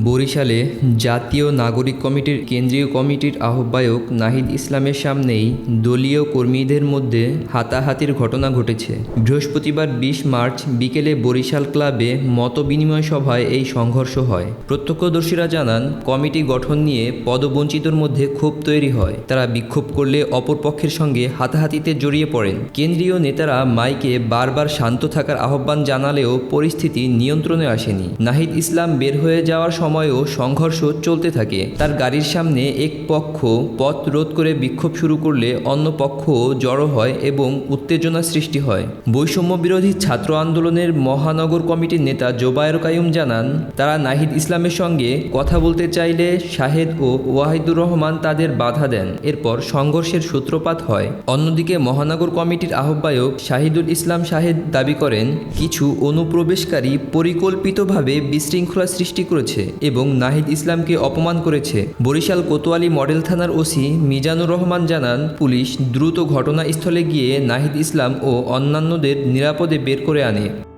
বরিশালে জাতীয় নাগরিক কমিটির কেন্দ্রীয় কমিটির আহ্বায়ক নাহিদ ইসলামের সামনেই দলীয় কর্মীদের মধ্যে হাতাহাতির ঘটনা ঘটেছে। বৃহস্পতিবার বিশ মার্চ বিকেলে বরিশাল ক্লাবে মতবিনিময় সভায় এই সংঘর্ষ হয়। প্রত্যক্ষদর্শীরা জানান, কমিটি গঠন নিয়ে পদবঞ্চিতর মধ্যে ক্ষোভ তৈরি হয়। তারা বিক্ষোভ করলে অপর পক্ষের সঙ্গে হাতাহাতিতে জড়িয়ে পড়েন। কেন্দ্রীয় নেতারা মাইকে বারবার শান্ত থাকার আহ্বান জানালেও পরিস্থিতি নিয়ন্ত্রণে আসেনি। নাহিদ ইসলাম বের হয়ে যাওয়ার সময়ও সংঘর্ষ চলতে থাকে। তার গাড়ির সামনে এক পক্ষ পথ রোধ করে বিক্ষোভ শুরু করলে অন্য পক্ষ জড়ো হয় এবং উত্তেজনা সৃষ্টি হয়। বৈষম্য বিরোধী ছাত্র আন্দোলনের মহানগর কমিটির নেতা জোবায়ের কায়ুম জানান, তারা নাহিদ ইসলামের সঙ্গে কথা বলতে চাইলে শাহেদ ও ওয়াহিদুর রহমান তাদের বাধা দেন। এরপর সংঘর্ষের সূত্রপাত হয়। অন্যদিকে মহানগর কমিটির আহ্বায়ক শাহিদুল ইসলাম শাহেদ দাবি করেন, কিছু অনুপ্রবেশকারী পরিকল্পিতভাবে বিশৃঙ্খলা সৃষ্টি করেছে। এবং নাহিদ ইসলামকে অপমান করেছে। বরিশাল কোতোয়ালি মডেল থানার ওসি মিজানুর রহমান জানান, পুলিশ দ্রুত ঘটনাস্থলে গিয়ে নাহিদ ইসলাম ও অন্যান্যদের নিরাপদে বের করে আনে।